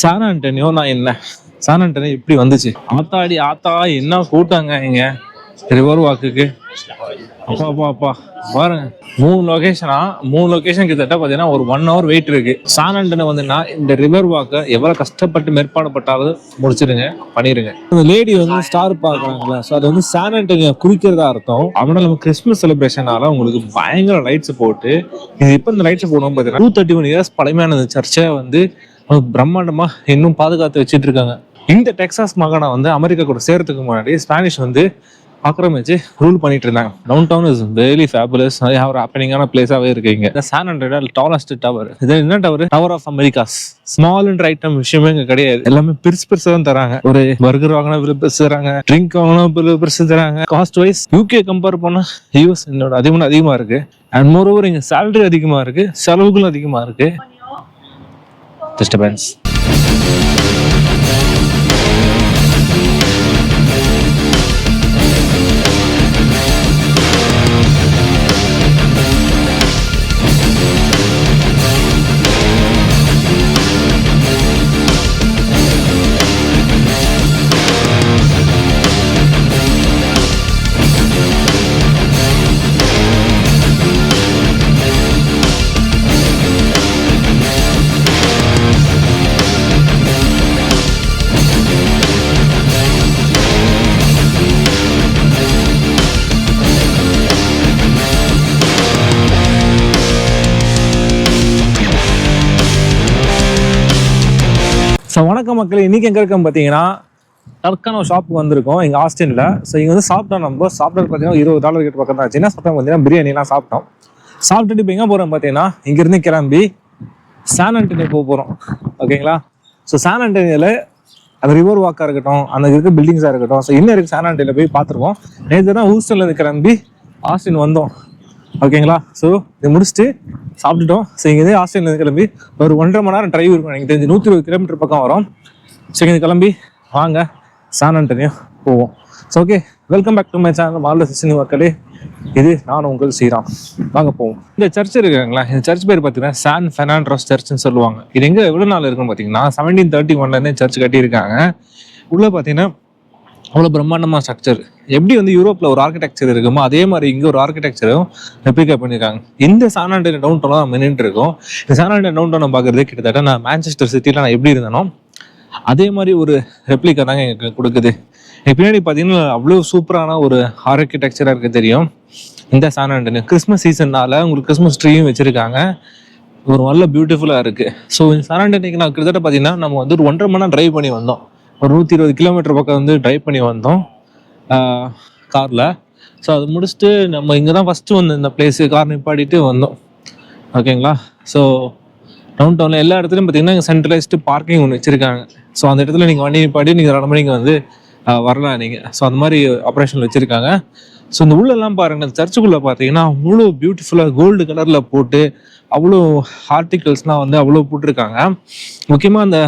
San Antonio நான் என்ன? San Antonio இப்படி வந்துச்சு? ஆத்தாடி ஆத்தா என்ன கூட்டாங்க இங்க? ரிவர் வாக்குக்கு. அப்பா அப்பா அப்பா. பாருங்க. மூணு லொகேஷனா மூணு லொகேஷன் கிட்டத்தட்ட பாத்தீங்கன்னா ஒரு ஒன் ஹவர் வெயிட் இருக்கு. சான் ஆண்டனி வந்துன்னா இந்த ரிவர் வாக்கை எவ்வளவு கஷ்டப்பட்டு மேற்பாடுபட்டாலும் முடிச்சிடுங்க பண்ணிருங்க. இந்த லேடி வந்து ஸ்டார் பார்க்குறாங்களா ஸோ அது வந்து சான் ஆண்டனியை குறிக்கிறதா அர்த்தம். அவனால நம்ம கிறிஸ்மஸ் செலிப்ரேஷனால உங்களுக்கு பயங்கர லைட்ஸ் போட்டு இது இப்போ இந்த லைட்ஸ் போடுவோம் பார்த்தீங்கன்னா டூ தேர்ட்டி ஒன் இயர்ஸ் பழமையான சர்ச்சை வந்து பிரம்மாண்டமா இன்னும் பாதுகாத்து வச்சிட்டு இருக்காங்க இந்த டெக்சாஸ் மாகாணம் வந்து அமெரிக்கா கூட சேர்றதுக்கு முன்னாடி ஸ்பானிஷ் வந்து ஆக்கிரமிச்சு ரூல் பண்ணிட்டு இருந்தாங்க downtown is very fabulous ஒரு ஹாப்பனிங்கான பிளேஸாகவே இருக்கீங்க இந்த சான் ஹண்ட்ரட் டாலஸ்ட் டவர் இது என்ன tower tower of Americas small and item விஷயமே இங்கே கிடையாது. எல்லாமே பெருசு பெருசாக தான் தராங்க. ஒரு பர்கர் வாங்கினா விலை பெருசு தராங்க ட்ரிங்க் வாங்கினா விலை பெருசு தராங்க காஸ்ட் வைஸ் யூகே கம்பேர் பண்ணால் யூஎஸ் என்னோட அதிகமாக அதிகமாக இருக்கு. அண்ட் மோர் ஓவர் இங்கே சேலரி அதிகமாக இருக்கு. செலவுகளும் அதிகமாக இருக்கு. டிஸ்டர்பன்ஸ் ஸோ வணக்கம் மக்கள் இன்னைக்கு எங்கே இருக்கோம் பார்த்தீங்கன்னா டர்க்கான ஒரு ஷாப்புக்கு வந்திருக்கோம் எங்கள் ஹாஸ்டலில் ஸோ இங்கே வந்து சாப்பிட்டோம் நம்ம சாப்பிட்டு பார்த்தீங்கன்னா இருபது டாலர் கிட்ட பக்கம் தான் என்ன சாப்பிட்டோம் பார்த்தீங்கன்னா பிரியாணிலாம் சாப்பிட்டோம். சாப்பிட்டுட்டு இப்போ எங்கே போகிறோம் பார்த்தீங்கன்னா இங்கேருந்து கிளம்பி சான் ஆண்டனி போக போகிறோம் ஓகேங்களா ஸோ சான் ஆண்டனியில் அந்த ரிவர் வாக்காக இருக்கட்டும் அந்த இருக்க பில்டிங்ஸாக இருக்கட்டும். ஸோ இன்னும் இருக்குது சான் ஆண்டனியில் போய் பார்த்துருவோம். நேற்று தான் ஹூஸ்டன்லேருந்து கிளம்பி ஆஸ்டின் வந்தோம். ஓகேங்களா? ஸோ இதை முடிச்சுட்டு சாப்பிட்டுட்டோம். ஸோ இங்கே ஆஸ்திரேலியிலேருந்து கிளம்பி ஒரு ஒன்றரை மணி நேரம் டிரைவ் இருக்கும் எனக்கு தெரிஞ்சு நூற்றி இருபது கிலோமீட்டர் பக்கம் வரும். ஸோ இங்கே கிளம்பி வாங்க. சான் போவோம். So okay welcome back to my channel மாநில சிசினி மக்களே இது நான் உங்கள் ஸ்ரீராம். வாங்க போவோம். இந்த சர்ச் இருக்குங்களா? இந்த சர்ச் பேர் பார்த்தீங்கன்னா சான் ஃபெர்னாண்ட்ரோஸ் சர்ச்னு சொல்லுவாங்க. இது எங்கே எவ்வளோ நாள் இருக்குன்னு பார்த்தீங்கன்னா செவன்டீன் தேர்ட்டி ஒன்லேருந்தே சர்ச் கட்டியிருக்காங்க. உள்ளே பார்த்தீங்கன்னா அவ்வளோ பிரம்மாண்டமாக ஸ்ட்ரக்சர் எப்படி வந்து யூரோப்பில் ஒரு ஆர்கிடெக்சர் இருக்குமோ அதே மாதிரி இங்கே ஒரு ஆர்கிடெக்சரும் ரெப்ளிகா பண்ணியிருக்காங்க. இந்த சானாண்டன் டவுன் டவுனாக நம்ம நின்றுட்டு இருக்கோம். இந்த சானாண்டன் டவுன் டவுனை பார்க்குறது கிட்டத்தட்ட நான் மேன்செஸ்டர் சிட்டியில் நான் எப்படி இருந்தேனோ அதே மாதிரி ஒரு ரெப்ளிகா தாங்க எங்களுக்கு கொடுக்குது. பின்னாடி பார்த்தீங்கன்னா அவ்வளோ சூப்பரான ஒரு ஆர்கிடெக்சராக இருக்க தெரியும். இந்த சானாண்டனு கிறிஸ்மஸ் சீசன்னால் உங்களுக்கு கிறிஸ்மஸ் ட்ரீயும் வச்சுருக்காங்க. ஒரு நல்ல பியூட்டிஃபுல்லாக இருக்குது ஸோ இந்த சானாண்டனிக்கு நான் கிட்டத்தட்ட பார்த்தீங்கன்னா நம்ம வந்து ஒரு ஒன்றரை மணி நேரம் ட்ரைவ் பண்ணி வந்தோம். ஒரு நூற்றி இருபது கிலோமீட்டர் பக்கம் வந்து ட்ரைவ் பண்ணி வந்தோம். காரில் ஸோ அது முடிச்சுட்டு நம்ம இங்கே தான் ஃபஸ்ட்டு வந்து இந்த பிளேஸு கார் நிப்பாடிட்டு வந்தோம். ஓகேங்களா ஸோ டவுன் டவுனில் எல்லா இடத்துலையும் பார்த்தீங்கன்னா இங்கே சென்ட்ரலைஸ்டு பார்க்கிங் ஒன்று வச்சுருக்காங்க. ஸோ அந்த இடத்துல நீங்கள் வண்டி நிப்பாடி நீங்கள் ரெண்டு மணிக்கு வந்து வரலாம் நீங்கள் ஸோ அந்த மாதிரி ஆப்ரேஷன் வச்சுருக்காங்க. ஸோ இந்த உள்ளெல்லாம் பாருங்க சர்ச்சுக்குள்ளே பார்த்தீங்கன்னா அவ்வளோ பியூட்டிஃபுல்லாக கோல்டு கலரில் போட்டு அவ்வளோ ஆர்டிகல்ஸ்லாம் வந்து அவ்வளோ போட்டிருக்காங்க. முக்கியமாக அந்த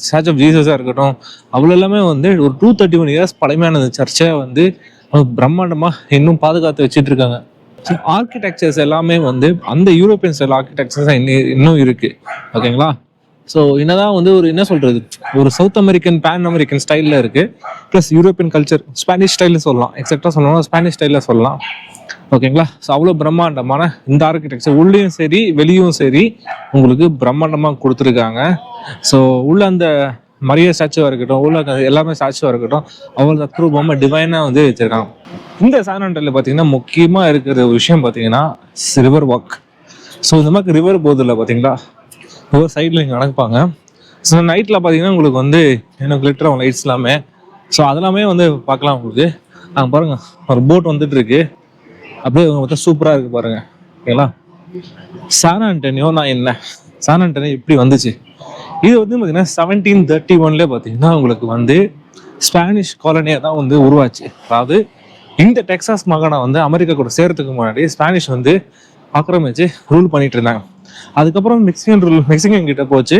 ஸ்டாச் ஆஃப் ஜீசஸாக இருக்கட்டும் அவ்வளோ எல்லாமே வந்து ஒரு டூ தேர்ட்டி ஒன் இயர்ஸ் பழமையான அந்த சர்ச்சை வந்து பிரம்மாண்டமாக இன்னும் பாதுகாத்து வச்சுட்டு இருக்காங்க ஸோ ஆர்கிடெக்சர்ஸ் எல்லாமே வந்து அந்த யூரோப்பியன் ஸ்டைல் ஆர்கிடெக்சர்ஸ் இன்னும் இன்னும் ஓகேங்களா ஸோ என்னதான் வந்து ஒரு என்ன சொல்றது? ஒரு சவுத் அமெரிக்கன் பேன் அமெரிக்கன் ஸ்டைலில் இருக்கு. ப்ளஸ் யூரோப்பியன் கல்ச்சர் ஸ்பானிஷ் ஸ்டைலில் சொல்லலாம். எக்ஸாக்டாக சொல்லலாம் ஸ்பானிஷ் ஸ்டைலில் சொல்லலாம். ஓகேங்களா ஸோ அவ்வளோ பிரம்மாண்டமான இந்த ஆர்கிடெக்சர் உள்ளேயும் சரி வெளியும் சரி உங்களுக்கு பிரம்மாண்டமாக கொடுத்துருக்காங்க. ஸோ உள்ள அந்த மரிய ஸ்டாச்சுவாக இருக்கட்டும் உள்ள அந்த எல்லாமே ஸ்டாச்சுவாக இருக்கட்டும் அவ்வளோ தத்ரூபமாக டிவைனாக வந்து வச்சிருக்காங்க. இந்த சானாண்டலில் பார்த்தீங்கன்னா முக்கியமாக இருக்கிற ஒரு விஷயம் பார்த்தீங்கன்னா ரிவர் வாக் ஸோ இந்த மாதிரி ரிவர் போதில் பார்த்தீங்களா ஒவ்வொரு சைடில் இங்கே நடப்பாங்க. ஸோ நைட்டில் பார்த்தீங்கன்னா உங்களுக்கு வந்து என்ன கிளிட்டர் லைட்ஸ் எல்லாமே ஸோ அதெல்லாமே வந்து பார்க்கலாம் உங்களுக்கு. அங்கே பாருங்கள் ஒரு போட் வந்துட்டு இருக்கு அப்படியே மொத்தம் சூப்பராக இருக்குது பாருங்கள் ஓகேங்களா? சான் ஆண்டனியோ நான் என்ன? சான் ஆண்டனியோ இப்படி வந்துச்சு? இது வந்து பார்த்தீங்கன்னா செவன்டீன் தேர்ட்டி ஒன்லேயே பார்த்தீங்கன்னா உங்களுக்கு வந்து ஸ்பானிஷ் காலனியாக தான் வந்து உருவாச்சு. அதாவது இந்த டெக்சாஸ் மாகாணம் வந்து அமெரிக்கா கூட சேர்றதுக்கு முன்னாடி ஸ்பானிஷ் வந்து ஆக்கிரமிச்சு ரூல் பண்ணிட்டு இருந்தாங்க. அதுக்கப்புறம் மெக்சிகன் ரூல் மெக்சிகன் கிட்ட போச்சு.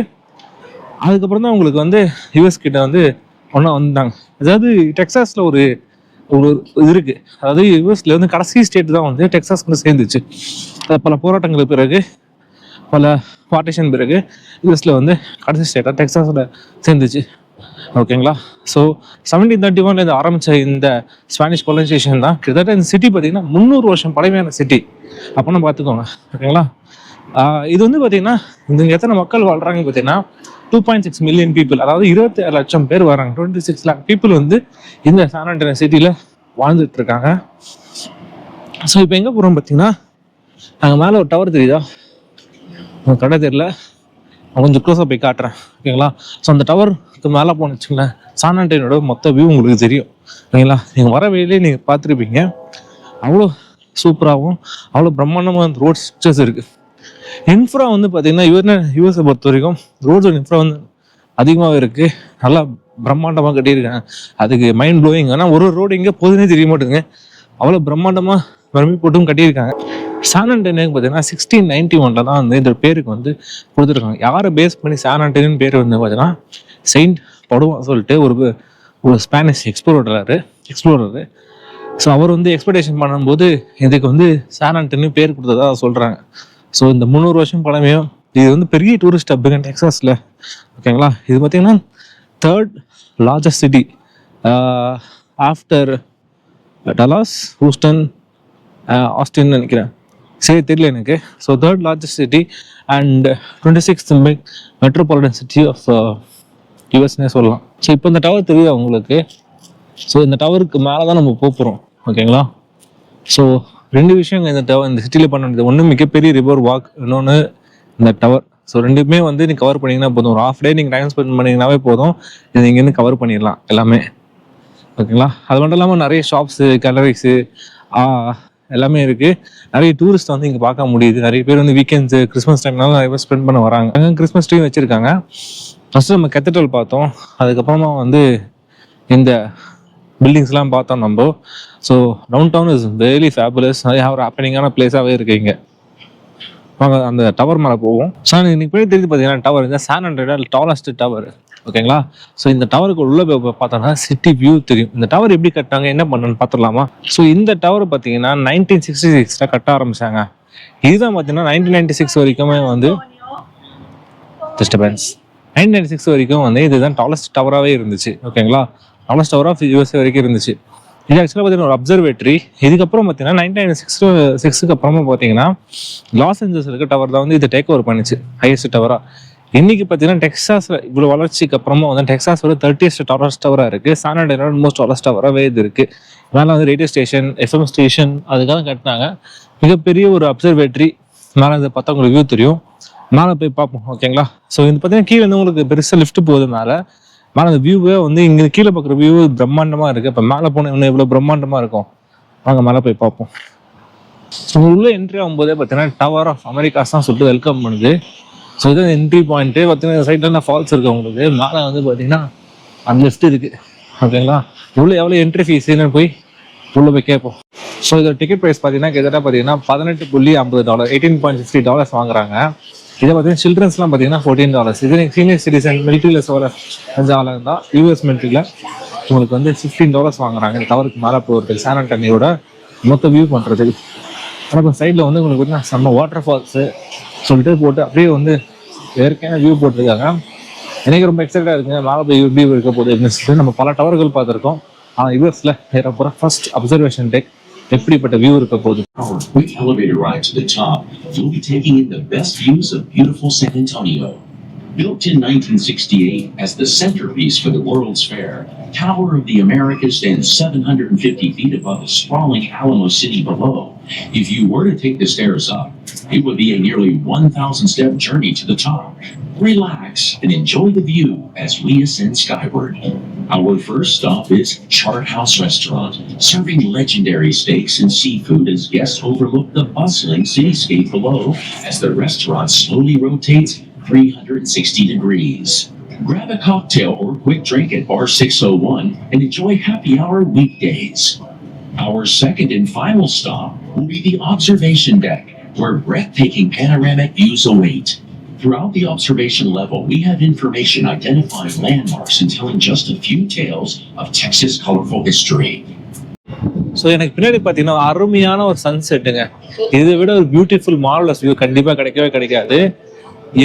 அதுக்கப்புறம் தான் உங்களுக்கு வந்து யூஎஸ் கிட்ட வந்து ஒன்றா வந்தாங்க. அதாவது டெக்ஸாஸில் ஒரு ஒரு இது இருக்கு. அதாவது யூஎஸ்ல வந்து கடைசி ஸ்டேட் தான் வந்து டெக்ஸாஸ் வந்து சேர்ந்துச்சு. பல போராட்டங்களுக்கு பிறகு பல பார்ட்டிஷன் பிறகு யூஎஸ்ல வந்து கடைசி ஸ்டேட்டாக டெக்ஸாஸில் சேர்ந்துச்சு. ஓகேங்களா ஸோ செவன்டீன் தேர்ட்டி ஒன்லேருந்து ஆரம்பித்த இந்த ஸ்பானிஷ் கொலைசேஷன் தான் கிட்டத்தட்ட இந்த சிட்டி பார்த்தீங்கன்னா முந்நூறு வருஷம் பழமையான சிட்டி அப்போனா பார்த்துக்கோங்க. ஓகேங்களா இது வந்து பார்த்தீங்கன்னா இங்கே எத்தனை மக்கள் வாழ்கிறாங்கன்னு பார்த்தீங்கன்னா two point six million people அதாவது இருபத்தி ஏழு லட்சம் பேர் வராங்க. டுவெண்ட்டி சிக்ஸ் லேக் பீப்புள் வந்து இந்த சானாண்டன சிட்டியில் வாழ்ந்துட்டு இருக்காங்க. ஸோ இப்போ எங்கே போகிறோம் பார்த்தீங்கன்னா அங்கே மேலே ஒரு டவர் தெரியுதா? உங்கள் கடை தெரியல. நான் கொஞ்சம் க்ளோஸாக போய் காட்டுறேன். ஓகேங்களா ஸோ அந்த டவருக்கு மேலே போன வச்சுங்களேன் சானாண்டனோட மொத்த வியூ உங்களுக்கு தெரியும். ஓகேங்களா நீங்கள் வர வழியிலே நீங்கள் பார்த்துருப்பீங்க. அவ்வளோ சூப்பராகவும் அவ்வளோ பிரம்மாண்டமாக அந்த ரோட் ஸ்ட்ரக்சர்ஸ் இருக்குது இன்ஃப்ரா வந்து பார்த்தீங்கன்னா யூஎன் யூஎஸை பொறுத்த வரைக்கும் ரோட்ஸோட இன்ஃப்ரா வந்து அதிகமாகவே இருக்குது நல்லா பிரம்மாண்டமாக கட்டியிருக்காங்க. அதுக்கு மைண்ட் ப்ளோயிங் ஆனால் ஒரு ரோடு எங்கே போகுதுன்னே தெரிய மாட்டேங்குங்க அவ்வளோ பிரம்மாண்டமாக பிரமி போட்டும் கட்டியிருக்காங்க. சான் ஆண்டனியோக்கு பார்த்தீங்கன்னா சிக்ஸ்டீன் நைன்டி ஒன்ல தான் வந்து இந்த பேருக்கு வந்து கொடுத்துருக்காங்க. யாரை பேஸ் பண்ணி சான் ஆண்டனின்னு பேர் வந்து பார்த்தீங்கன்னா செயின்ட் படுவா சொல்லிட்டு ஒரு ஒரு ஸ்பானிஷ் எக்ஸ்ப்ளோரர் எக்ஸ்ப்ளோரரு ஸோ அவர் வந்து எக்ஸ்பெக்டேஷன் பண்ணும்போது இதுக்கு வந்து சான் ஆண்டனி பேர் கொடுத்ததாக சொல்கிறாங்க ஸோ இந்த முந்நூறு வருஷம் பழமையும் இது வந்து பெரிய டூரிஸ்ட் ஹப்புங்க டெக்ஸாஸில் ஓகேங்களா? இது பார்த்தீங்கன்னா third largest city after Dallas Houston Austin நினைக்கிறேன். சரி தெரியல எனக்கு. So third largest city and twenty sixth metropolitan city of யூஎஸ்னே சொல்லலாம். ஸோ இப்போ இந்த டவர் தெரியுது உங்களுக்கு? ஸோ இந்த டவருக்கு மேலே தான் நம்ம போகிறோம் ஓகேங்களா? ஸோ ரெண்டு விஷயம் இந்த டவர் இந்த சிட்டியில் பண்ண வேண்டியது. ஒன்று மிகப்பெரிய ரிவர் வாக் இன்னொன்று இந்த டவர் ஸோ ரெண்டுமே வந்து நீங்கள் கவர் பண்ணீங்கன்னா போதும். ஒரு ஆஃப் டே நீங்கள் டைம் ஸ்பெண்ட் பண்ணிங்கனாவே போதும். இது நீங்கள் கவர் பண்ணிடலாம் எல்லாமே. ஓகேங்களா? அது மட்டும் இல்லாமல் நிறைய ஷாப்ஸு கேலரிஸு எல்லாமே இருக்குது நிறைய டூரிஸ்ட் வந்து இங்கே பார்க்க முடியுது. நிறைய பேர் வந்து வீக்கெண்ட்ஸு கிறிஸ்மஸ் டைம்னால நிறைய பேர் ஸ்பெண்ட் பண்ண வராங்க. அங்கே கிறிஸ்மஸ் ட்ரீ வச்சுருக்காங்க. ஃபஸ்ட்டு நம்ம கெத்தட்ரல் பார்த்தோம். அதுக்கப்புறமா வந்து இந்த பில்டிங்ஸ்லாம் பார்த்தோம் நம்ம. So downtown is very fabulous நிறைய ஒரு ஹாப்பனிங்கான பிளேஸாகவே இருக்கீங்க இங்கே. வாங்க அந்த டவர் மேலே போவோம். ஸோ இன்னைக்கு போய் தெரிஞ்சு பார்த்தீங்கன்னா டவர் இந்த சான் ஹண்ட்ரட் டாலஸ்ட் டவர் ஓகேங்களா ஸோ இந்த டவருக்கு உள்ளே போய் பார்த்தோம்னா சிட்டி வியூ தெரியும். இந்த டவர் எப்படி கட்டினாங்க என்ன பண்ணணும்னு பார்த்துடலாமா? ஸோ இந்த டவர் பார்த்தீங்கன்னா நைன்டீன் சிக்ஸ்டி சிக்ஸில் கட்ட ஆரம்பிச்சாங்க. இதுதான் பார்த்தீங்கன்னா நைன்டீன் நைன்டி சிக்ஸ் வரைக்குமே வந்து டிஸ்டர்பன்ஸ் நைன்டீன் நைன்டி சிக்ஸ் வரைக்கும் வந்து இதுதான் டாலஸ்ட் டவராகவே இருந்துச்சு. ஓகேங்களா டாலஸ்ட் டவர் ஆஃப் யூஎஸ்ஏ வரைக்கும் இருந்துச்சு. இது ஆக்சுவலாக பார்த்தீங்கன்னா ஒரு அப்சர்வேட்டரி இதுக்கப்புறம் பார்த்தீங்கன்னா நைன்டீன் நைன் சிக்ஸ் சிக்ஸுக்கு அப்புறமா பார்த்தீங்கன்னா லாஸ் ஏஞ்சல்ஸ் இருக்க டவர் தான் வந்து இது டேக் ஓவர் பண்ணுச்சு. ஹையஸ்ட் டவராக இன்னைக்கு பார்த்தீங்கன்னா டெக்ஸாஸில் இவ்வளோ வளர்ச்சிக்கு அப்புறமா வந்து டெக்ஸாஸ் ஒரு தேர்ட்டியஸ்ட் டாலர்ஸ் டவராக இருக்குது சானடேனோட மோஸ்ட் டாலர்ஸ் டவராக வேது இருக்குது மேலே வந்து ரேடியோ ஸ்டேஷன் எஃப்எம் ஸ்டேஷன் அதுக்காக கட்டினாங்க. மிகப்பெரிய ஒரு அப்சர்வேட்டரி மேலே இதை பார்த்தா உங்களுக்கு வியூ தெரியும். மேலே போய் பார்ப்போம் ஓகேங்களா ஸோ இது பார்த்தீங்கன்னா கீழே வந்து உங்களுக்கு பெருசாக லிஃப்ட் போகுது மேலே அந்த வியூவே வந்து இங்கே கீழே பார்க்குற வியூ பிரம்மாண்டமாக இருக்குது இப்போ மேலே போன இன்னும் எவ்வளோ பிரம்மாண்டமாக இருக்கும்? வாங்க மேலே போய் பார்ப்போம். ஸோ உள்ள என்ட்ரி ஆகும்போதே பார்த்தீங்கன்னா டவர் ஆஃப் அமெரிக்காஸ் தான் சொல்லிட்டு வெல்கம் பண்ணுது. ஸோ இது என்ட்ரி பாயிண்ட்டு பார்த்தீங்கன்னா இந்த சைடில் ஃபால்ஸ் இருக்குது உங்களுக்கு? மேலே வந்து பார்த்தீங்கன்னா அந்த லிஸ்ட் இருக்குது ஓகேங்களா உள்ள எவ்வளோ என்ட்ரி ஃபீஸ்ன்னு போய் உள்ளே போய் கேட்போம். ஸோ இதோட டிக்கெட் ப்ரைஸ் பார்த்தீங்கன்னா கிட்டத்தட்ட பார்த்தீங்கன்னா பதினெட்டு புள்ளி ஐம்பது dollar eighteen point fifty dollars வாங்குறாங்க. இதை பார்த்தீங்கன்னா சில்ட்ரன்ஸ்லாம் பார்த்தீங்கன்னா ஃபோர்டீன் டாலர்ஸ் இது சீனியர் சிட்டிசன் மிலிட்ரியில் வர கொஞ்சம் ஆளாக இருந்தால் யூஎஸ் மிலிட்ரியில் உங்களுக்கு வந்து ஃபிஃப்டீன் டாலர்ஸ் வாங்குறாங்க. இந்த டவருக்கு மேலே போகிறது சான் டன்னியோட மொத்த வியூ பண்ணுறதுக்கு ஆனால் இப்போ சைடில் வந்து உங்களுக்கு வந்து செம்ம வாட்டர் ஃபால்ஸு சொல்லிட்டு போட்டு அப்படியே வந்து இயற்கையான வியூ போட்டிருக்காங்க. எனக்கு ரொம்ப எக்ஸைட்டாக இருக்குங்க. மேலே போய் வியூ இருக்க போகுது அப்படின்னு சொல்லிட்டு நம்ம பல டவர்கள் பார்த்துருக்கோம். ஆனால் யூஎஸில் ஏறப்போகிற ஃபர்ஸ்ட் அப்சர்வேஷன் டெக் எப்படிப்பட்ட வியூ இருக்க போகுது Our quick elevator ride to the top, you'll be taking in the best views of beautiful San Antonio. Built in 1968 as the centerpiece for the World's Fair, Tower of the Americas stands 750 feet above the sprawling Alamo City below. If you were to take the stairs up, it would be a nearly 1,000 step journey to the top. Relax and enjoy the view as we ascend skyward. Our first stop is Chart House Restaurant, serving legendary steaks and seafood as guests overlook the bustling cityscape below as the restaurant slowly rotates 360 degrees. Grab a cocktail or quick drink at Bar 601 and enjoy happy hour weekdays. Our second and final stop will be the observation deck, where breathtaking panoramic views await. Throughout the observation level, we have information identifying landmarks and telling just a few tales of Texas' colorful history. So எனக்கு பின்னாடி பார்த்தீங்கன்னா அருமையான ஒரு சன்செட்டுங்க இதை விட ஒரு beautiful modulus view கண்டிப்பாக கிடைக்கவே கிடைக்காது.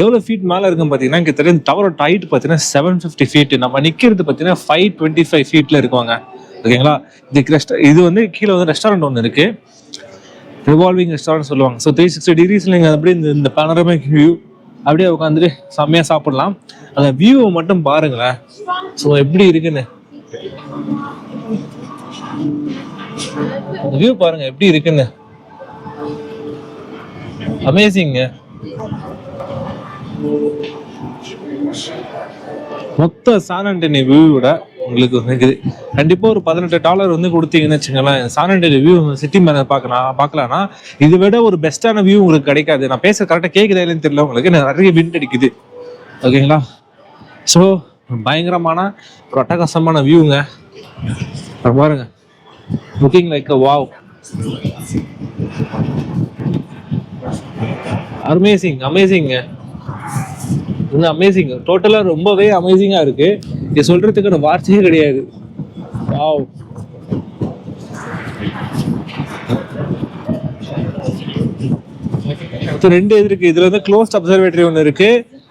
எவ்வளோ ஃபீட் மேலே இருக்கும் பார்த்தீங்கன்னா இங்கே தெரியும் டவரோட ஹைட் பார்த்தீங்கன்னா செவன் ஃபிஃப்டி ஃபீட் நம்ம நிற்கிறது பார்த்தீங்கன்னா ஃபைவ் டுவெண்ட்டி ஃபைவ் ஃபீட்டில் இருக்குவாங்க. ஓகேங்களா? இதுக்கு ரெஸ்ட் இது வந்து கீழே வந்து ரெஸ்டாரண்ட் ஒன்று இருக்குது ரிவால்விங் ரெஸ்டாரண்ட் சொல்லுவாங்க. ஸோ த்ரீ சிக்ஸ்டி டிகிரிஸில் நீங்கள் அப்படியே இந்த இந்த வியூ அப்படியே உட்காந்துட்டு செம்மையாக சாப்பிடலாம். அந்த வியூவை மட்டும் பாருங்களேன். ஸோ எப்படி இருக்குன்னு. அந்த வியூ பாருங்க எப்படி இருக்குன்னு. அமேசிங்க மொத்த சான் ஆண்டனி வியூவோட உங்களுக்கு இருக்குது. கண்டிப்பாக ஒரு பதினெட்டு டாலர் வந்து கொடுத்தீங்கன்னு வச்சுங்களேன் சான் ஆண்டனி வியூ சிட்டி மேலே பார்க்கலாம் பார்க்கலாம்னா இதை விட ஒரு பெஸ்ட்டான வியூ உங்களுக்கு கிடைக்காது. நான் பேச கரெக்டாக கேட்குதா இல்லைன்னு தெரியல உங்களுக்கு. நிறைய விண்ட் அடிக்குது. ஓகேங்களா ஸோ பயங்கரமான ஒரு அட்டகாசமான வியூங்க பாருங்க. லுக்கிங் லைக் வாவ் அமேசிங் அமேசிங்க இது அமேசிங் டோட்டலாக ரொம்பவே அமேசிங்காக இருக்கு. இது சொல்றதுக்கு வார்த்தையே கிடையாது. வாவ் ரெண்டு இது இருக்கு. இதுல வந்து க்ளோஸ்ட் அப்சர்வேட்டரி ஒன்று இருக்கு.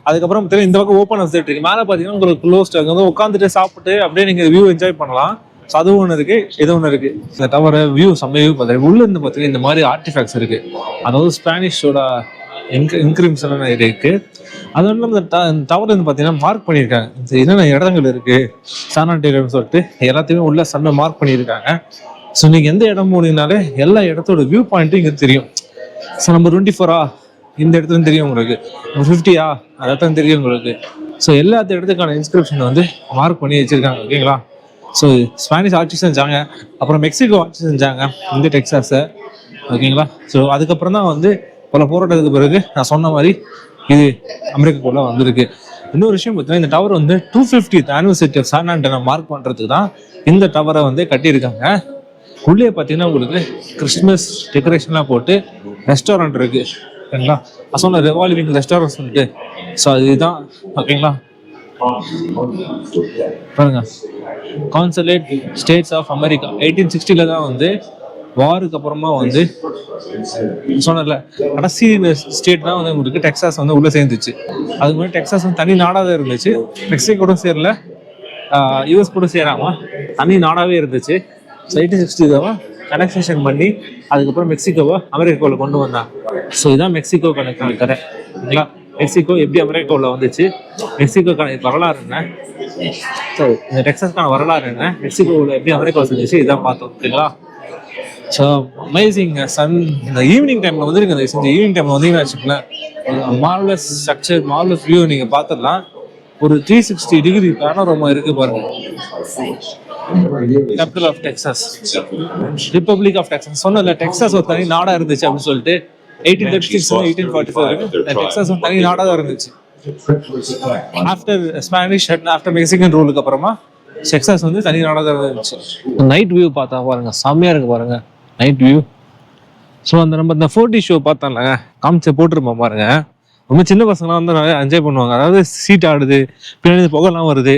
அதுக்கப்புறம் பார்த்தீங்கன்னா இந்த பக்கம் ஓப்பன் அப்சர்வேட்டரி மேலே பார்த்தீங்கன்னா உங்களுக்கு க்ளோஸ்ட் அங்கே வந்து உட்காந்துட்டு சாப்பிட்டு அப்படியே நீங்கள் வியூ என்ஜாய் பண்ணலாம். ஸோ அது ஒன்று இருக்கு. இது ஒன்று இருக்கு. இந்த டவரை வியூ செம்ம வியூ பார்த்தீங்கன்னா உள்ள இருந்து பார்த்தீங்கன்னா இந்த மாதிரி ஆர்டிஃபேக்ட்ஸ் இருக்கு. அதாவது ஸ்பானிஷோட இன்க்ரிம்ஷன் இருக்கு. அது இல்லாமல் இந்த டவர் வந்து பார்த்தீங்கன்னா மார்க் பண்ணியிருக்காங்க. இந்த என்னென்ன இடங்கள் இருக்கு? சானாட்டேரியம்னு சொல்லிட்டு எல்லாத்தையுமே உள்ள சண்டை மார்க் பண்ணியிருக்காங்க. ஸோ நீங்கள் எந்த இடம் போனீங்கனாலே எல்லா இடத்தோட வியூ பாயிண்ட்டும் இங்கே தெரியும். ஸோ நம்ம டுவெண்ட்டி ஃபோரா இந்த இடத்துல தெரியும் உங்களுக்கு. ஃபிஃப்டியா அதான் தெரியும் உங்களுக்கு. ஸோ எல்லா இடத்துக்கான இன்ஸ்கிரிப்ஷன் வந்து மார்க் பண்ணி வச்சிருக்காங்க. ஓகேங்களா ஸோ ஸ்பானிஷ் ஆட்சி செஞ்சாங்க. அப்புறம் மெக்சிகோ ஆட்சி செஞ்சாங்க. இந்த டெக்ஸாஸை ஓகேங்களா ஸோ அதுக்கப்புறம் தான் வந்து பல போராட்டத்துக்கு பிறகு நான் சொன்ன மாதிரி இது அமெரிக்காக்குள்ள வந்திருக்கு. இன்னொரு விஷயம் பார்த்தீங்கன்னா இந்த டவர் வந்து two fifty anniversary of San ஆண்டனை mark பண்ணுறதுக்கு தான் இந்த டவரை வந்து கட்டியிருக்காங்க. உள்ளே பார்த்தீங்கன்னா உங்களுக்கு கிறிஸ்மஸ் டெக்கரேஷன்லாம் போட்டு ரெஸ்டாரண்ட் இருக்கு. ஓகேங்களா நான் சொன்ன ரெவால்விங் ரெஸ்டாரண்ட் சொல்லிட்டு ஸோ இதுதான் ஓகேங்களா? பாருங்க. Consulate states of America eighteen சிக்ஸ்டியில் தான் வந்து வாருக்கு அப்புறமா வந்து சொன்னல கடைசி ஸ்டேட் தான் வந்து உங்களுக்கு டெக்ஸாஸ் வந்து உள்ளே சேர்ந்துச்சு. அதுக்கு முன்னாடி டெக்ஸாஸ் வந்து தனி நாடாக தான் இருந்துச்சு. மெக்சிகோட கூட சேரல. யூஎஸ் கூட சேராம தனி நாடாகவே இருந்துச்சு. ஸோ எயிட்டீன் சிக்ஸ்டி தான் கனெக்ஷன் பண்ணி அதுக்கப்புறம் மெக்சிகோவை அமெரிக்காவில் கொண்டு வந்தாங்க ஸோ இதுதான் மெக்சிகோ கணக்கு கதை சரிங்களா மெக்சிகோ எப்படி அமெரிக்காவில் வந்துச்சு? மெக்சிகோக்கான வரலாறு என்ன? ஸோ இந்த டெக்ஸஸ்க்கான வரலாறு என்ன? மெக்சிகோவில் எப்படி அமெரிக்காவில் செஞ்சிச்சு இதான் பார்த்தோம். ஓகேங்களா? ஸோ அமேசிங் சன் இந்த ஈவினிங் டைமில் வந்து நீங்கள் செஞ்ச. ஈவினிங் டைமில் வந்தீங்கன்னா வச்சுக்கோங்களேன் மார்வலஸ் ஸ்ட்ரக்சர் மார்வலஸ் வியூ நீங்கள் பார்த்துடலாம். ஒரு த்ரீ சிக்ஸ்டி டிகிரி பேனரோமா இருக்கு பாருங்க. Capital of Texas republic of Texas சொன்னல டெக்ஸாஸ் ஒரு தனி நாடா இருந்துச்சு அப்படின்னு சொல்லிட்டு. Eighteen thirty six eighteen forty four Texas ஒரு தனி நாடா தான் இருந்துச்சு. ஆஃப்டர் ஸ்பானிஷ் ஆஃப்டர் மெக்சிகன் ரூலுக்கு அப்புறமா டெக்ஸாஸ் வந்து தனி நாடா தான் இருந்துச்சு. நைட் வியூ பார்த்தா பாருங்க செம்மையா இருக்கு பாருங்க. நைட் வியூ ஸோ அந்த நம்ம இந்த ஃபோர்டி ஷோ பார்த்தோம்ல காமிச்சு போட்டிருப்போம் பாருங்க. ரொம்ப சின்ன பசங்களாம் வந்து நிறைய என்ஜாய் பண்ணுவாங்க. அதாவது சீட் ஆடுது பின்னாடி புகைலாம் வருது.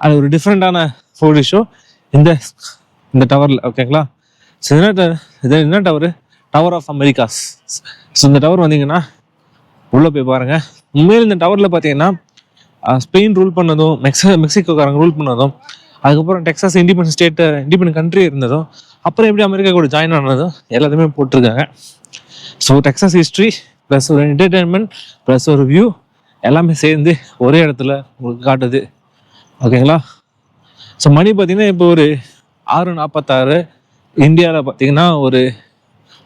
அது ஒரு டிஃப்ரெண்டான ஃபோர்டி ஷோ இந்த இந்த டவரில் ஓகேங்களா ஸோ என்ன இது என்ன tower tower of Americas so இந்த டவர் வந்தீங்கன்னா உள்ளே போய் பாருங்கள் உண்மையில் இந்த டவரில் பார்த்தீங்கன்னா ஸ்பெயின் ரூல் பண்ணதும் மெக்ஸ மெக்சிகோக்காரங்க ரூல் பண்ணதும் அதுக்கப்புறம் Texas independent state independent country இருந்ததும் அப்புறம் எப்படி அமெரிக்கா கூட ஜாயின் ஆனதும் எல்லாத்தையுமே போட்டிருக்காங்க. ஸோ டெக்ஸாஸ் ஹிஸ்ட்ரி ப்ளஸ் ஒரு என்டர்டெயின்மெண்ட் ப்ளஸ் ஒரு வியூ எல்லாமே சேர்ந்து ஒரே இடத்துல உங்களுக்கு காட்டுது. ஓகேங்களா ஸோ மணி பார்த்தீங்கன்னா இப்போ ஒரு ஆறு நாற்பத்தாறு இந்தியாவில் பார்த்தீங்கன்னா ஒரு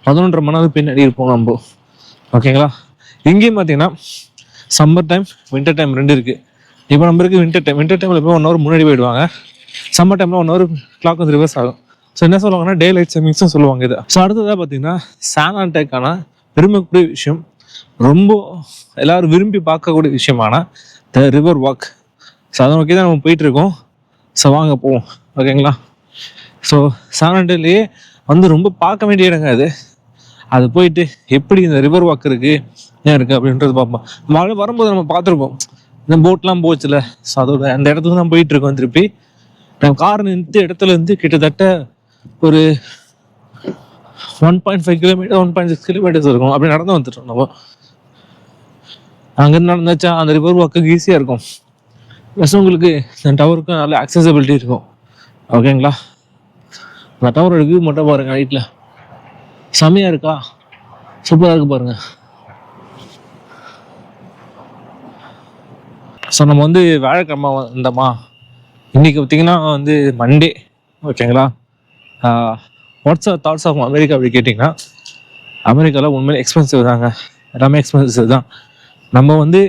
பதினொன்றரை மணி நேரம் பின்னாடி இருப்போம் நம்ம. ஓகேங்களா இங்கேயும் பார்த்தீங்கன்னா சம்மர் டைம் வின்டர் டைம் ரெண்டு இருக்குது இப்போ நம்ம இருக்குது வின்டர் டைம் வின்டர் டைமில் போய் ஒன் ஹவர் முன்னாடி போயிடுவாங்க. சம்மர் டைமில் ஒன் ஹவர் கிளாக் வந்து ரிவர்ஸ் ஆகும். ஸோ என்ன சொல்லுவாங்கன்னா டே லைட் சேவிங்ஸும் சொல்லுவாங்க இது. ஸோ அடுத்ததாக பார்த்தீங்கன்னா சானான்டேக்கான பெருமைக்குரிய விஷயம் ரொம்ப எல்லாரும் விரும்பி பார்க்கக்கூடிய விஷயமான த ரிவர் வாக் ஸோ அதை நோக்கி தான் நம்ம போயிட்டுருக்கோம். ஸோ வாங்க போவோம். ஓகேங்களா ஸோ சானான்டேலேயே வந்து ரொம்ப பார்க்க வேண்டிய இடங்க அது. அது போயிட்டு எப்படி இந்த ரிவர் வாக் இருக்குது ஏன் இருக்குது அப்படின்றது பார்ப்போம். மழை வரும்போது நம்ம பார்த்துருப்போம். இந்த போட்லாம் போச்சுல. ஸோ அதோட அந்த இடத்துக்கு தான் போயிட்டுருக்கோம் திருப்பி. நம்ம கார் நிறுத்த இடத்துல இருந்து கிட்டத்தட்ட ஒரு one point five kilometre one point six kilometres இருக்கும். அப்படி நடந்து வந்துட்டோம் நம்ம. அங்கேருந்து நடந்தாச்சா அந்த ரிவர் வாக்குக்கு ஈஸியாக இருக்கும். ப்ளஸ் உங்களுக்கு இந்த டவருக்கும் நல்ல அக்சசபிலிட்டி இருக்கும். ஓகேங்களா அந்த டவரோட வியூ மட்டும் பாருங்க நைட்டில் செம்மையாக இருக்கா? சூப்பராக இருக்கு பாருங்க. ஸோ நம்ம வந்து வியாழக்கிழமை வந்தோமா? இன்னைக்கு பார்த்தீங்கன்னா வந்து மண்டே ஓகேங்களா what's our thoughts of America அப்படி கேட்டிங்கன்னா அமெரிக்காவில் உண்மையிலே எக்ஸ்பென்சிவ் தாங்க. எல்லாமே எக்ஸ்பென்சிவ் தான். நம்ம வந்து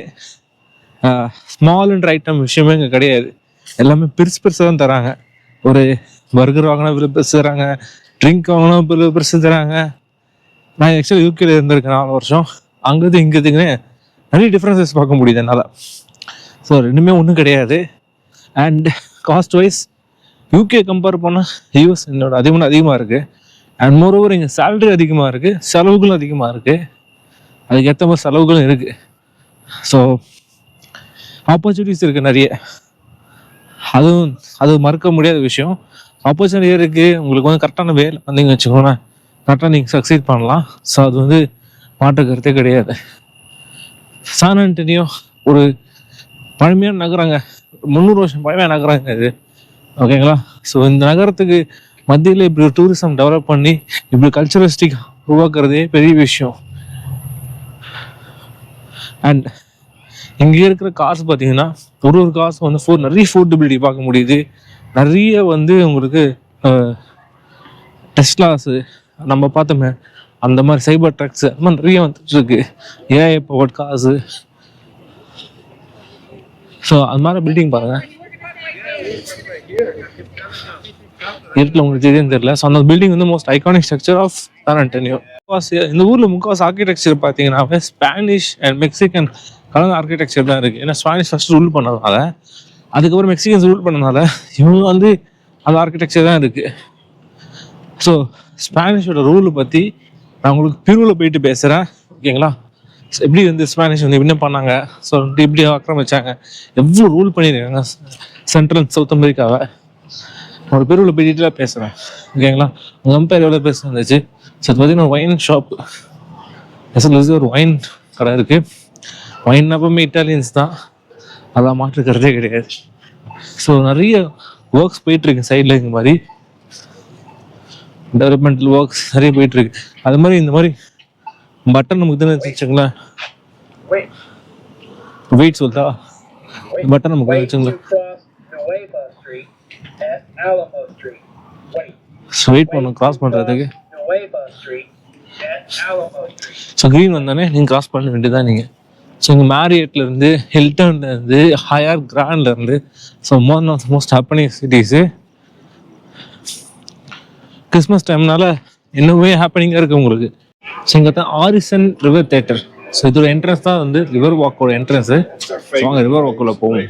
ஸ்மால்ன்ற ஐட்டம் விஷயமே இங்கே கிடையாது. எல்லாமே பெருசு பெருசாக தான் தராங்க. ஒரு பர்கர் வாங்கினா விலை பெருசு தராங்க. ட்ரிங்க் வாங்கினா விலை பெருசு தராங்க. நான் ஆக்சுவலி யூகேல இருந்திருக்கேன் நாலு வருஷம். அங்கேருந்து இங்கேதுக்குன்னு நிறைய டிஃப்ரென்சஸ் பார்க்க முடியுது என்னால். ஸோ ரெண்டுமே ஒன்றும் கிடையாது. And cost wise UK compare பண்ணால் யூஎஸ் என்னோட அதிகமாக அதிகமாக இருக்குது அண்ட் மோர் ஓவர் இங்கே சேலரி அதிகமாக இருக்குது செலவுகளும் அதிகமாக இருக்குது அதுக்கேற்ற மாதிரி செலவுகளும் இருக்குது ஸோ ஆப்பர்ச்சுனிட்டிஸ் இருக்குது நிறைய. அதுவும் அது மறுக்க முடியாத விஷயம். ஆப்பர்ச்சுனிட்டி இருக்குது உங்களுக்கு வந்து கரெக்டான வேலை வந்தீங்கன்னு வச்சுக்கோங்களேன். கரெக்டாக நீங்கள் சக்சீட் பண்ணலாம். ஸோ அது வந்து மாற்று கருத்தே கிடையாது. சான் ஆண்டனியோ ஒரு பழமையான நகரங்க. முந்நூறு வருஷம் பழமையான நகரங்க இது. ஓகேங்களா ஸோ இந்த நகரத்துக்கு மத்தியில் இப்படி ஒரு டூரிசம் டெவலப் பண்ணி இப்படி கல்ச்சரலிஸ்டிக் உருவாக்குறதே பெரிய விஷயம். அண்ட் இங்கே இருக்கிற காசு பார்த்தீங்கன்னா ஒரு ஒரு காசு வந்து ஃபோர் நிறைய ஃபோர்டபிலிட்டி பார்க்க முடியுது. நிறைய வந்து உங்களுக்கு டெஸ்ட்லாஸு நம்ம பார்த்தோமே அந்த மாதிரி சைபர் ட்ரக்ஸ் அந்த மாதிரி நிறைய வந்துட்டுருக்கு ஏஐ பவர் காசு ஸோ அது மாதிரி பில்டிங் பாருங்கள் நேரத்தில் உங்களுக்கு தெரியும் தெரியல. ஸோ அந்த பில்டிங் வந்து most iconic structure of San Antonio முக்காவாசி இந்த ஊரில் முக்காவாசி ஆர்கிடெக்சர் பார்த்தீங்கன்னா ஸ்பானிஷ் அண்ட் மெக்சிகன் கலந்த ஆர்கிடெக்சர் தான் இருக்குது ஏன்னா ஸ்பானிஷ் ஃபஸ்ட் ரூல் பண்ணதுனால அதுக்கப்புறம் மெக்சிகன்ஸ் ரூல் பண்ணதுனால இவங்க வந்து அந்த ஆர்கிடெக்சர் தான் இருக்குது ஸோ ஸ்பானிஷோட ரூலை பற்றி நான் உங்களுக்கு பிரிவில் போயிட்டு பேசுகிறேன் ஓகேங்களா எப்படி வந்து ஸ்பானிஷ் வந்து என்ன பண்ணாங்க? ஸோ எப்படி ஆக்கிரமிச்சாங்க? எவ்வளோ ரூல் பண்ணியிருக்காங்க சென்ட்ரல் சவுத் அமெரிக்காவை ஒரு பேருவில் போய் டீட்டெயிலாக பேசுகிறேன் ஓகேங்களா உங்கள் அம்பேர் எவ்வளோ பேச வந்துச்சு? ஸோ அது பார்த்தீங்கன்னா ஒயின் ஷாப் எஸ்எல்எஸ் ஒரு ஒயின் கடை இருக்குது ஒயின் அப்பவுமே இட்டாலியன்ஸ் தான். அதான் மாற்றுக்கிறதே கிடையாது. ஸோ நிறைய ஒர்க்ஸ் போயிட்டுருக்கு சைடில் இந்த மாதிரி. டெவலப்மெண்டல் ஒர்க்ஸ் நிறைய போயிட்டுருக்கு. அது மாதிரி இந்த மாதிரி பட்டன் நமக்கு தானே வச்சுங்களேன் வெயிட் சொல்லிட்டா பட்டன் நமக்கு வச்சுங்களேன் at Alamo Street. Wait. So wait cross பண்ணுறதுக்கு Nueva Street at Alamo Street. So green வந்தோடனே நீங்கள் கிராஸ் பண்ண வேண்டியதான் நீங்கள் ஸோ இங்கே மேரியட்லேருந்து ஹில்டன்லேருந்து Hyatt கிராண்ட்லேருந்து so more of most happening cities Christmas டைம்னால இன்னுமே ஹாப்பனிங்காக இருக்குது உங்களுக்கு ஸோ இங்கே தான் ஆரிசன் ரிவர் தேட்டர் ஸோ இதோட என்ட்ரன்ஸ் தான் வந்து ரிவர் வாக்கோட என்ட்ரன்ஸு ஸோ அங்கே ரிவர் வாக்குள்ள போவோம்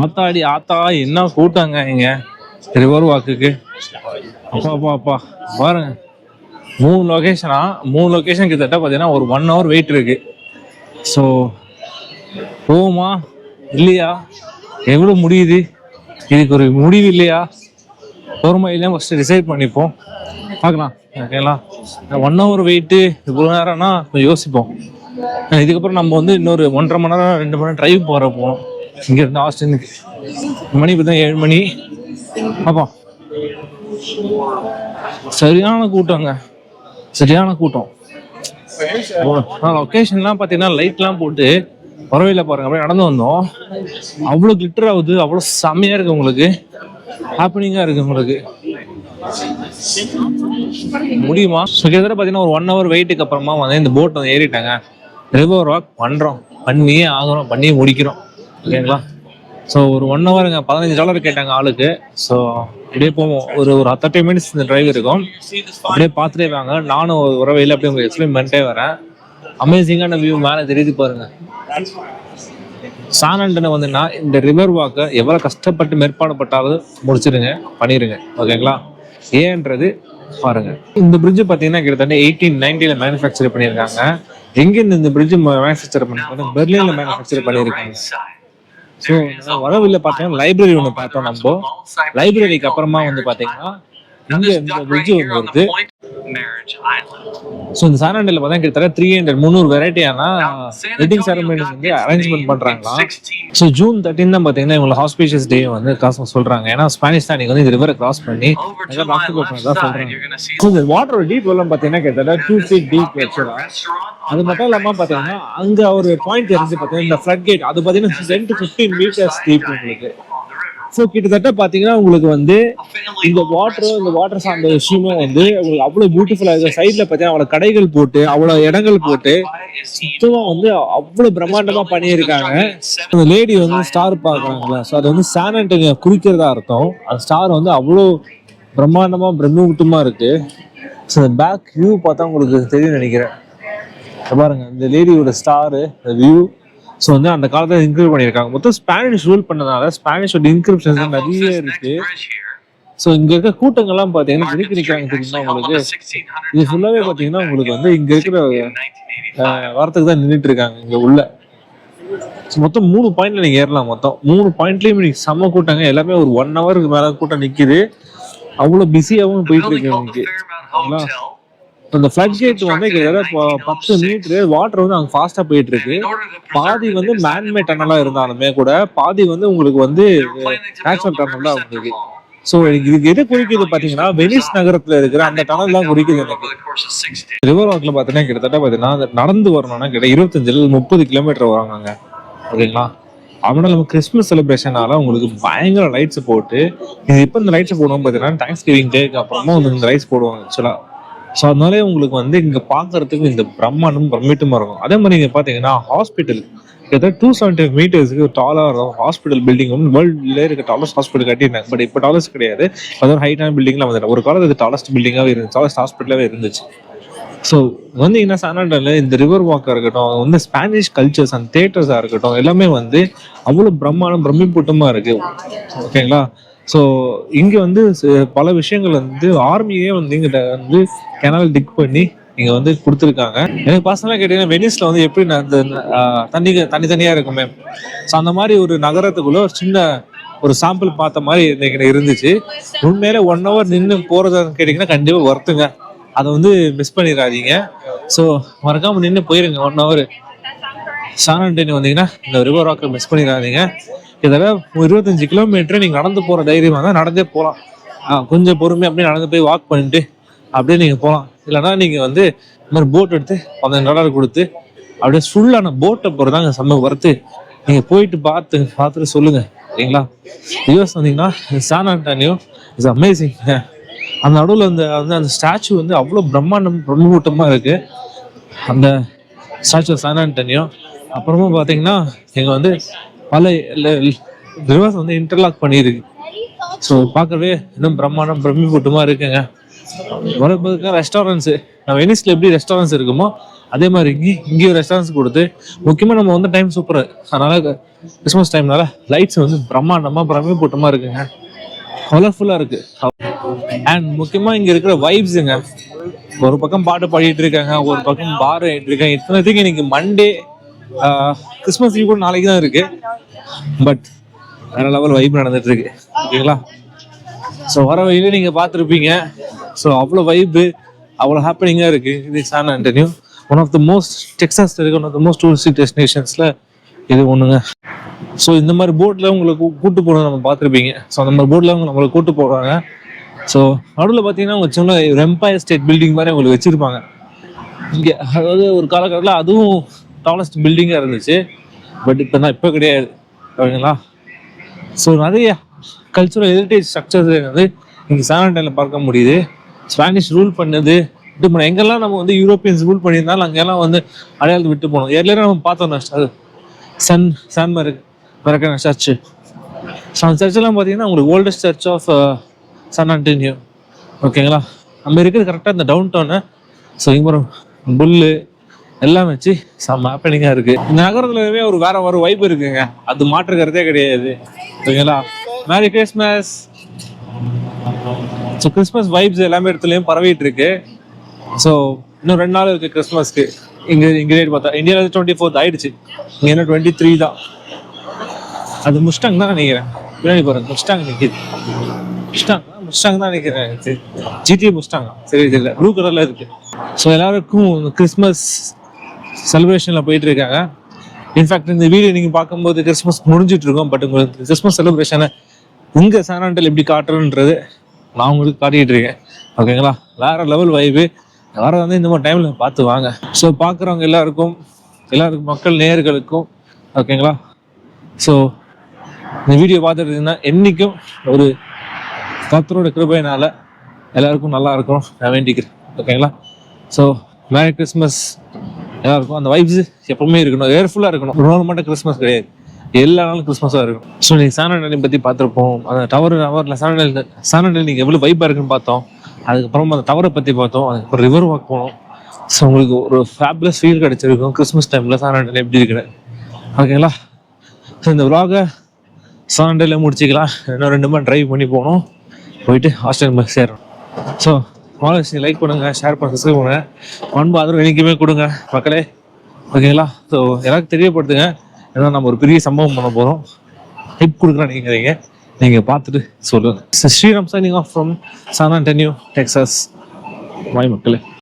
ஆத்தாடி ஆத்தா என்ன கூட்டாங்க இங்க? ரிவர் வாக்குக்கு. அப்பா அப்பா அப்பா. பாருங்க. மூணு லொகேஷனா மூணு லொகேஷன் கிட்டத்தட்ட பார்த்தீங்கன்னா ஒரு ஒன் ஹவர் வெயிட் இருக்கு. ஸோ போகுமா இல்லையா? எவ்வளோ முடியுது? இதுக்கு ஒரு முடிவு இல்லையா? பொறுமை இல்லையா ஃபஸ்ட்டு டிசைட் பண்ணிப்போம். பார்க்கலாம். ஓகேங்களா? ஒன் ஹவர் வெயிட்டு இவ்வளோ நேரம்னா கொஞ்சம் யோசிப்போம். இதுக்கப்புறம் நம்ம வந்து இன்னொரு ஒன்றரை மணி நேரம் ரெண்டு மணி நேரம் டிரைவ் போகிற போகணும் இங்கேருந்து ஆஸ்டினுக்கு மணி பார்த்தா ஏழு மணி. அப்போ. சரியான கூட்டங்க. சரியான கூட்டம். லொக்கேஷன்லாம் பார்த்தீங்கன்னா லைட்லாம் போட்டு பறவையில பாருங்க. அப்படியே நடந்து வந்தோம். அவ்வளோ கிளிட்டர் ஆகுது. அவ்வளோ செம்மையாக இருக்குது உங்களுக்கு. ஹாப்பனிங்காக இருக்குது உங்களுக்கு. முடியுமா? ஸோ கிட்டத்தட்ட பார்த்தீங்கன்னா ஒரு ஒன் ஹவர் வெயிட்டுக்கு அப்புறமா வந்து இந்த போட் வந்து ஏறிட்டாங்க. ரிவர் வாக் பண்ணுறோம் பண்ணியே ஆகிறோம் பண்ணியே முடிக்கிறோம். ஓகேங்களா? ஸோ ஒரு ஒன் ஹவருங்க பதினஞ்சு டாலர் கேட்டாங்க ஆளுக்கு. ஸோ அப்படியே போவோம். ஒரு ஒரு தேர்ட்டி மினிட்ஸ் இந்த டிரைவ் இருக்கும். அப்படியே பார்த்துட்டே வாங்க. நானும் ஒரு உறவையில் அப்படியே உங்களுக்கு எக்ஸ்பிளைன் பண்ணிட்டே வரேன். அமேசிங்கான வியூ மேலே தெரியுது பாருங்க. சானண்டனை வந்துன்னா இந்த ரிவர் வாக்கை எவ்வளோ கஷ்டப்பட்டு மேற்பாடுபட்டாலும் முடிச்சிருங்க பண்ணிடுங்க ஓகேங்களா? ஏன்றது பாருங்க. இந்த பிரிட்ஜ் பார்த்தீங்கன்னா கிட்டத்தட்ட எயிட்டீன் நைன்டியில் மேனுஃபேக்சர் பண்ணியிருக்காங்க. எங்கேருந்து இந்த பிரிட்ஜ் மேனுஃபேக்சர் பண்ணிருக்காங்க பெர்லினில் மேனுஃபேக்சர் பண்ணியிருக்காங்க. ஸோ வரவில்லை பார்த்தீங்கன்னா லைப்ரரி ஒன்று பார்த்தோம் நம்ம. லைப்ரரிக்கு அப்புறமா வந்து பார்த்தீங்கன்னா Now இங்க இந்த வெஜ் ஒன்று வருது. ஸோ இந்த சானாண்டில் பார்த்தா கிட்டத்தட்ட த்ரீ ஹண்ட்ரட் முந்நூறு வெரைட்டியான வெட்டிங் செரமனிஸ் வந்து அரேஞ்ச்மெண்ட் 16 ஸோ ஜூன் தேர்ட்டின் தான் பார்த்தீங்கன்னா இவங்களை ஹாஸ்பிஷியஸ் டே வந்து காசு சொல்கிறாங்க ஏன்னா ஸ்பானிஷ் தான் வந்து இந்த ரிவரை கிராஸ் பண்ணி ஆக்குபை left பண்ணதா side, சொல்கிறாங்க ஸோ இந்த வாட்டரோட டீப் எல்லாம் பார்த்தீங்கன்னா கிட்டத்தட்ட டூ ஃபீட் டீப் on அது மட்டும் இல்லாமல் பார்த்தீங்கன்னா. அங்கே ஒரு பாயிண்ட் தெரிஞ்சு பார்த்தீங்கன்னா இந்த ஃப்ளட் கேட் அது பார்த்தீங்கன்னா ten to fifteen metres deep உங்களுக்கு. ஸோ கிட்டத்தட்ட பார்த்தீங்கன்னா உங்களுக்கு வந்து இந்த வாட்டரும் இந்த வாட்டர் சார்ந்த விஷயமும் வந்து உங்களுக்கு அவ்வளோ பியூட்டிஃபுல்லாக இருக்குது சைடில் பார்த்தீங்கன்னா அவ்வளோ கடைகள் போட்டு அவ்வளோ இடங்கள் போட்டு occupied is each சுத்தமா வந்து அவ்வளோ பிரம்மாண்டமா பண்ணியிருக்காங்க. அந்த லேடி வந்து ஸ்டார் பார்க்குறாங்களா ஸோ அது வந்து சான் ஆண்டனியோ குறிக்கிறதா அர்த்தம். அந்த ஸ்டார் வந்து அவ்வளோ பிரம்மாண்டமா பிரம்மகுட்டமா இருக்கு. ஸோ அந்த பேக் வியூ பார்த்தா உங்களுக்கு தெரியும் நினைக்கிறேன். பாருங்க. இந்த லேடியோட ஸ்டாரு வியூ ஸோ வந்து அந்த காலத்துல இன்க்ரூவ் பண்ணியிருக்காங்க. மொத்தம் ஸ்பானிஷ் ரூல் பண்ணனால ஸ்பானிஷோட இன்கிரிப்ஷன்ஸ் நிறைய இருக்கு. ஸோ இங்க இருக்க கூட்டங்கள்லாம் பார்த்தீங்கன்னா எதுக்கு நிற்காங்க தெரியுமா உங்களுக்கு? a 1600 இது ஃபுல்லாவே பார்த்தீங்கன்னா உங்களுக்கு வந்து இங்க இருக்கிற 1985. ஆஹ் வரத்துக்கு தான் நின்றுட்டு இருக்காங்க இங்க உள்ள. மொத்தம் மூணு பாயிண்ட்ல நீங்க ஏறலாம் மொத்தம். மூணு பாயிண்ட்லயும் நீங்க செம்ம கூட்டாங்க. எல்லாமே ஒரு ஒன் ஹவருக்கு மேல கூட்டம் நிக்குது. அவ்வளவு பிஸியாவும் போயிட்டு இருக்கு called அந்த ஃபிளட் கேட் வந்து ப- பத்து மீட்டர் வாட்டர் வந்து அங்க ஃபாஸ்டா போயிட்டு இருக்கு பாதி வந்து மேன்மேட் they were டனலா gonna இருந்தாலுமே கூட பாதி வந்து உங்களுக்கு வந்து நேச்சுரல் டனல் தான் உங்களுக்கு. ஸோ இதுக்கு எது குறிக்குது பாத்தீங்கன்னா வெனிஸ் நகரத்துல இருக்கிற அந்த டனல் தான் குறிக்குது எனக்கு. ரிவர் வாக்ல பார்த்தீங்கன்னா கிட்டத்தட்ட பார்த்தீங்கன்னா நடந்து வரணும்னா கிட்ட இருபத்தஞ்சுல முப்பது கிலோமீட்டர் வராங்க ஓகேங்களா? அவனா நம்ம கிறிஸ்மஸ் செலிப்ரேஷனால உங்களுக்கு பயங்கர லைட்ஸ் போட்டு இது இப்போ இந்த லைட்ஸ் போடுவோம் பார்த்தீங்கன்னா தேங்க்ஸ் கிவிங் டேக்கு அப்புறமா வந்து இந்த லைட்ஸ் போடுவாங்க ஆக்சுவலா ஸோ அதனாலே உங்களுக்கு வந்து இங்கே பார்க்கறதுக்கு இந்த பிரம்மாண்டம் பிரமிட்டமாக இருக்கும். அதே மாதிரி நீங்கள் பார்த்தீங்கன்னா ஹாஸ்பிட்டல் கிட்டத்தட்ட டூ செவன்டி மீட்டர்ஸ்க்கு டாலாக இருக்கும். ஹாஸ்பிட்டல் பில்டிங் வந்து வேர்ல்டில் இருக்க டாலஸ்ட் ஹாஸ்பிட்டல் கட்டியிருந்தாங்க. பட் இப்போ டாலஸ்ட் கிடையாது. அதாவது ஹைட்டான பில்டிங்லாம் வந்துட்டு ஒரு காலத்துல இது டாலஸ்ட் பில்டிங்காகவே இருந்துச்சு. டாலஸ்ட் ஹாஸ்பிட்டலாகவே இருந்துச்சு. ஸோ வந்து என்ன சானாண்டில் இந்த ரிவர் வாக்காக இருக்கட்டும் வந்து ஸ்பானிஷ் கல்ச்சர்ஸ் அண்ட் தேட்டர்ஸாக இருக்கட்டும் எல்லாமே வந்து அவ்வளோ பிரம்மாண்டம் பிரமிப்பூட்டமாக இருக்குது ஓகேங்களா ஸோ இங்கே வந்து பல விஷயங்கள் வந்து ஆர்மியே வந்து இங்கிட்ட வந்து கெனால் டிக் பண்ணி இங்கே வந்து கொடுத்துருக்காங்க. எனக்கு பர்சனலாக கேட்டீங்கன்னா வெனிஸில் வந்து எப்படி நான் இந்த தண்ணி தனித்தனியாக இருக்குமே ஸோ அந்த மாதிரி ஒரு நகரத்துக்குள்ளே ஒரு சின்ன ஒரு சாம்பிள் பார்த்த மாதிரி இன்னைக்கு இருந்துச்சு. உண்மையில ஒன் ஹவர் நின்று போகிறதான்னு கேட்டிங்கன்னா கண்டிப்பாக ஒர்த்துங்க அதை வந்து மிஸ் பண்ணிடாதீங்க. ஸோ மறக்காமல் நின்று போயிருங்க ஒன் ஹவர் சானாண்டனி வந்தீங்கன்னா இந்த ரிவர் வாக்கை மிஸ் பண்ணிடாதீங்க. கிட்டத்தட்ட இருபத்தஞ்சு கிலோமீட்டர் நீங்கள் நடந்து போகிற தைரியமாக தான் நடந்தே போகலாம் கொஞ்சம் பொறுமையாக அப்படியே நடந்து போய் வாக் பண்ணிட்டு அப்படியே நீங்கள் போகலாம் இல்லைன்னா நீங்கள் வந்து இந்த மாதிரி போட் எடுத்து பதினஞ்சு டாலர் கொடுத்து அப்படியே ஃபுல்லான போட்டை போகிறதாங்க செம்ம வரத்து நீங்கள் போயிட்டு பார்த்து பார்த்துட்டு சொல்லுங்கள் சரிங்களா? யூஎஸ் வந்தீங்கன்னா சான் ஆண்டானியோ இஸ் அமேசிங் அந்த நடுவில் அந்த வந்து அந்த ஸ்டாச்சு வந்து அவ்வளோ பிரம்மாண்டம் பிரம்மூட்டமாக இருக்குது அந்த ஸ்டாச்சு சான் ஆண்டனியோ அப்புறமா பார்த்தீங்கன்னா இங்கே வந்து பல ரிவர்ஸ் வந்து இன்டர்லாக் பண்ணியிருக்கு. ஸோ பார்க்கவே இன்னும் பிரம்மாண்டம் பிரமிப்பூட்டமாக இருக்குங்க. வரப்போதுக்கு ரெஸ்டாரண்ட்ஸு நம்ம வெனிஸில் எப்படி ரெஸ்டாரண்ட்ஸ் இருக்குமோ அதே மாதிரி இங்கேயும் இங்கேயும் ரெஸ்டாரண்ட்ஸ் கொடுத்து முக்கியமாக நம்ம வந்து டைம் சூப்பர் அதனால் கிறிஸ்மஸ் டைம்னால லைட்ஸ் வந்து பிரம்மாண்டமாக பிரமிப்பூட்டமாக இருக்குங்க. கலர்ஃபுல்லாக இருக்கு. அண்ட் முக்கியமாக இங்கே இருக்கிற வைப்ஸுங்க ஒரு பக்கம் பாட்டு பாடிட்டு இருக்காங்க ஒரு பக்கம் பார் இருக்காங்க. இத்தனைத்துக்கு இன்னைக்கு மண்டே கிறிஸ்மஸ் லீவ் கூட நாளைக்கு தான் இருக்கு. பட் வேற லெவல் வைப் நடந்துட்டு இருக்கு ஓகேங்களா? ஸோ வர வழியில நீங்க பார்த்துருப்பீங்க. ஸோ அவ்வளோ வைப்பு அவ்வளோ ஹாப்பனிங்காக இருக்கு. இது San Antonio one of the most Texas இருக்கு one of the most touristic டெஸ்டினேஷன்ஸ்ல இது ஒண்ணுங்க. ஸோ இந்த மாதிரி போட்டில் உங்களை கூ- கூட்டு போகணும் நம்ம பார்த்துருப்பீங்க. ஸோ அந்த மாதிரி போட்டில் அவங்க நம்மளை கூட்டு போகிறாங்க ஸோ நடுவில் பார்த்தீங்கன்னா அவங்க சின்ன எம்பயர் ஸ்டேட் பில்டிங் மாதிரி உங்களுக்கு வச்சிருப்பாங்க. இங்கே அதாவது ஒரு காலகட்டத்தில் அதுவும் டாலஸ்ட் பில்டிங்காக இருந்துச்சு. பட் இப்போ நான் இப்போ கிடையாது. ஓகேங்களா? ஸோ நிறைய கல்ச்சுரல் ஹெரிட்டேஜ் ஸ்ட்ரக்சர்ஸ் வந்து இங்கே சானண்டைனில் பார்க்க முடியுது. ஸ்பானிஷ் ரூல் பண்ணது. விட்டு போனோம் எங்கெல்லாம் நம்ம வந்து யூரோப்பியன்ஸ் ரூல் பண்ணியிருந்தாலும் அங்கெல்லாம் வந்து அடையாளத்து விட்டு போனோம். ஏர்லியராக நம்ம பார்த்தோம் அது சன் சான் மரக் மரக்கான சர்ச்சு ஸோ அந்த சர்ச்செல்லாம் பார்த்தீங்கன்னா உங்களுக்கு oldest church of San Antonio ஓகேங்களா? நம்ம இருக்கிறது கரெக்டாக இந்த டவுன் டவுனு ஸோ இங்கே புல்லு எல்லாம் வச்சு செம்ம ஹாப்பனிங்காக இருக்குது இந்த நகரத்துலவே ஒரு வேற ஒரு வைப் இருக்குங்க. அது மாற்றுக்கிறதே கிடையாது. ஓகேங்களா merry Christmas so Christmas vibes எல்லாமே இடத்துலையும் பரவிட்டு இருக்கு. ஸோ இன்னும் ரெண்டு நாள் இருக்கு கிறிஸ்மஸ்க்கு இங்கே இங்கே டேட் பார்த்தா. இந்தியாவில் டுவெண்ட்டி ஃபோர்த் ஆயிடுச்சு. இங்கே என்ன டுவெண்ட்டி த்ரீ தான். அது முஸ்டாங் தான் நினைக்கிறேன். பின்னாடி போகிறேன் முஸ்டாங் நிற்கிது முஸ்டாங் முஸ்டாங் தான் நினைக்கிறேன். ஜிடி முஸ்டாங்க சரி தெரியல ப்ளூ கலரில் இருக்கு. ஸோ எல்லாருக்கும் கிறிஸ்மஸ் செலிப்ரேஷனில் போயிட்டுருக்காங்க. இன்ஃபேக்ட் இந்த வீடியோ நீங்கள் பார்க்கும்போது கிறிஸ்மஸ் முடிஞ்சிட்டு இருக்கோம் பட் உங்களுக்கு கிறிஸ்மஸ் செலிப்ரேஷனை உங்கள் சானாண்டல் எப்படி காட்டுறன்றது நான் உங்களுக்கு காட்டிகிட்டு இருக்கேன் ஓகேங்களா வேற லெவல் வைவு யாரும் வந்து இந்த மாதிரி டைமில் பார்த்து வாங்க. ஸோ பார்க்குறவங்க எல்லாருக்கும் எல்லாருக்கும் மக்கள் நேயர்களுக்கும் ஓகேங்களா ஸோ இந்த வீடியோ பார்த்துட்டுருந்தீங்கன்னா என்றைக்கும் ஒரு கத்தரோட கிருபையினால் எல்லாருக்கும் நல்லா இருக்கும். நான் வேண்டிக்கிறேன். ஓகேங்களா ஸோ மேரி கிறிஸ்மஸ் நல்லா இருக்கும். அந்த வைப்ஸ் எப்பவுமே இருக்கணும். ஏர்ஃபுல்லாக இருக்கணும். ஒரு நாள் மட்டும் கிறிஸ்மஸ் கிடையாது. எல்லா நாளும் கிறிஸ்மஸாக இருக்கும். ஸோ நீங்கள் சானடலி பற்றி பார்த்துருப்போம். அந்த டவர் டவரில் சானடல் சானடல் நீங்கள் எவ்வளோ வைப்பாக இருக்குன்னு பார்த்தோம். அதுக்கப்புறம் அந்த டவரை பற்றி பார்த்தோம். அதுக்கப்புறம் ரிவர் வாக் போனோம். ஸோ உங்களுக்கு ஒரு ஃபேப்லஸ் ஃபீல் கிடச்சிருக்கும். கிறிஸ்மஸ் டைமில் சானடல் எப்படி இருக்கிறேன் ஓகேங்களா ஸோ இந்த விலாகை சானடலில் முடிச்சிக்கலாம். இன்னும் ரெண்டு மணி ட்ரைவ் பண்ணி போகணும். போயிட்டு ஹாஸ்டல் பஸ் சேரணும். ஸோ மாலட்சுமி லைக் பண்ணுங்கள் ஷேர் பண்ண சப்ஸ்கிரைப் பண்ணுங்கள் அன்பு ஆதரவு என்றைக்குமே கொடுங்க மக்களே. ஓகேங்களா ஸோ எல்லாருக்கும் தெரியப்படுத்துங்க. ஏன்னா நம்ம ஒரு பெரிய சம்பவம் பண்ண போகிறோம் ஹெல்ப் கொடுக்குறேன் நினைக்கிறீங்க. நீங்கள் பார்த்துட்டு சொல்லுங்கள் Sriram signing off from San Antonio Texas வாய் மக்களே.